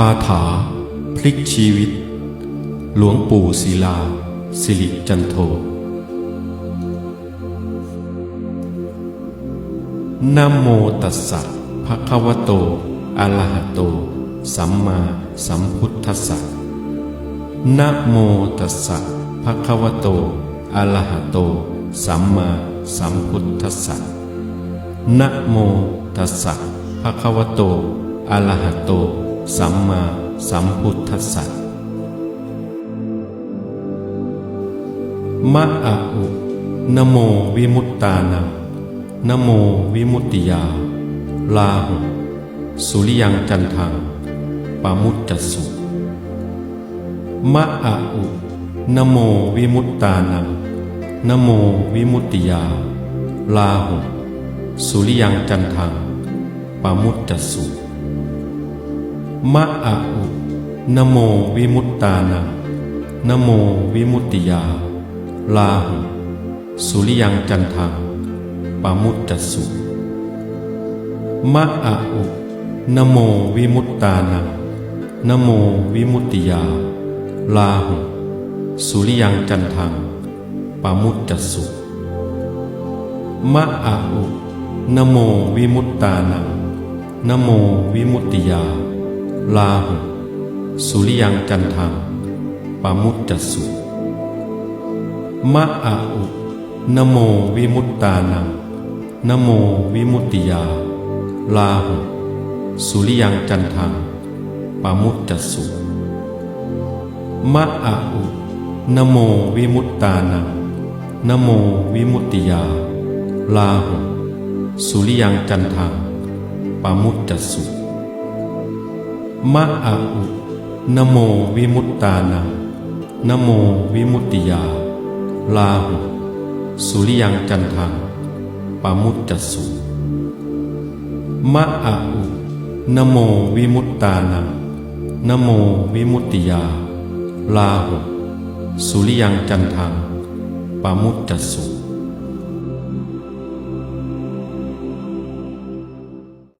คาถา พลิกชีวิต หลวงปู่ศิลา สิริจันโท นะโมตัสสะภะคะวะโตอะระหะโต สัมมาสัมพุทธัสสะนะโมตัสสะภะคะวะโตอะระหะโต สัมมาสัมพุทธัสสะนะโมตัสสะภะคะวะโตอะระหะโต สัมมาสัมพุทธัสสะมะอะอุนะโมวิมุตตานังนะโมวิมุตติยา ลาหุสุริยังจันทังปามุจจสุมะอะอุนะโมวิมุตตานังนะโมวิมุตติยา ลาหุสุริยังจันทังปามุจจสุ มะอะอุนโมวิมุตตานังนโมวิมุตติยา ลาหุสุริยังจันทังปามุจจสุมะอะอุนโมวิมุตตานังนโมวิมุตติยา ลาหุสุริยังจันทังปามุจจสุมะอะอุนโมวิมุตตานังนโมวิมุตติยา ลาหุสุริยังจันทังปามุจจสุมะอะอุนโมวิมุตตานังนโมวิมุตติยา ลาหุสุริยังจันทังปามุจจสุมะอะอุนโมวิมุตตานังนโมวิมุตติยา ลาหุสุริยังจันทังปามุจจสุ มะอะอุนโมวิมุตตานังนโมวิมุตติยา ลาหุ สุริยังจันทังปามุตจจสุมะอะอุนโมวิมุตตานังนโมวิมุตติยา ลาหุ สุริยังจันทังปามุตจจสุ